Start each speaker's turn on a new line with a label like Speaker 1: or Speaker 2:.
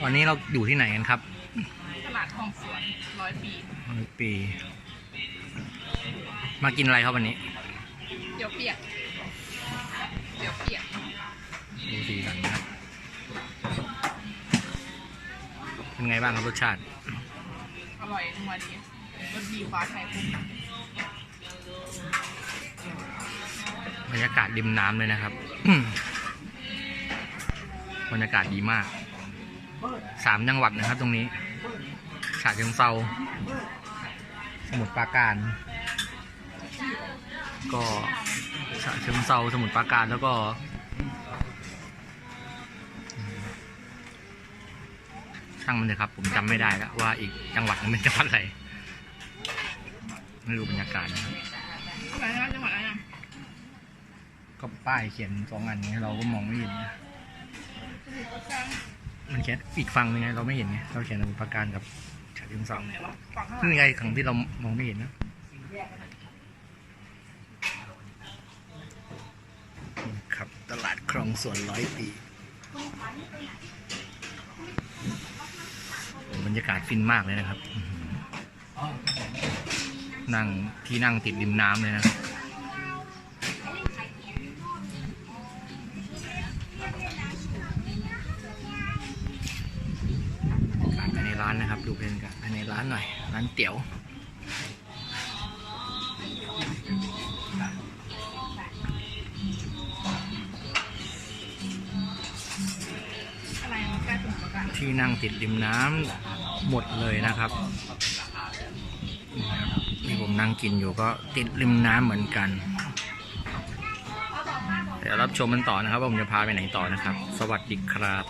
Speaker 1: ตอนนี้เราอยู่ที่ไหนกันครับ
Speaker 2: ตลาดคลองสวนร้อยปี
Speaker 1: ร้อยปี มากินอะไรครับวันนี้
Speaker 2: เดี๋ยวเปียก เดี๋ยวเปียก
Speaker 1: ดูสีสันนะ เป็นไงบ้างครับรสชาติ
Speaker 2: อร่อยนัวดีรสดีฟ้าไทยพุ่
Speaker 1: บรรยากาศริมน้ำเลยนะครับ บรรยากาศดีมาก สามจังหวัดนะครับตรงนี้ฉะเชิงเซาสมุทรปราการ ก็ฉะเชิงเซาสมุทรปราการแล้วก็ช่างมันเลยครับ ผมจำไม่ได้แล้วว่าอีกจังหวัดหนึงเป็นจังหวัดอะไรไม่รู้บรรยากาศนะครับ
Speaker 2: ไรนะจังหวัดอะไรนะ
Speaker 1: ก็ป้ายเขียนสองอันนี้เราก็มองไม่เห็น
Speaker 2: มั
Speaker 1: นเขียนอีกฝั่งหนึงไงเราไม่เห็นไงเราเขียนสมุทรปราการกับฉะเชิงเซา
Speaker 2: ไหนวะฝั่งข้างหลั
Speaker 1: นี่
Speaker 2: ง
Speaker 1: ไงของที่เรามองไม่เห็นนะครับตลาดคลองสวนร้อยปีบรรยากาศฟินมากเลยนะครับ นั่งที่นั่งติดริมน้ำเลยนะครับภายในร้านนะครับ ดูเป็นกันภายในร้านหน่อย ร้านเตี๋ยว
Speaker 2: ที่
Speaker 1: นั่งติดริมน้ำหมดเลยนะครับ ที่ผมนั่งกินอยู่ก็ติดริมน้ำเหมือนกัน เดี๋ยวรับชมมันต่อนะครับว่าผมจะพาไปไหนต่อนะครับ สวัสดีครับ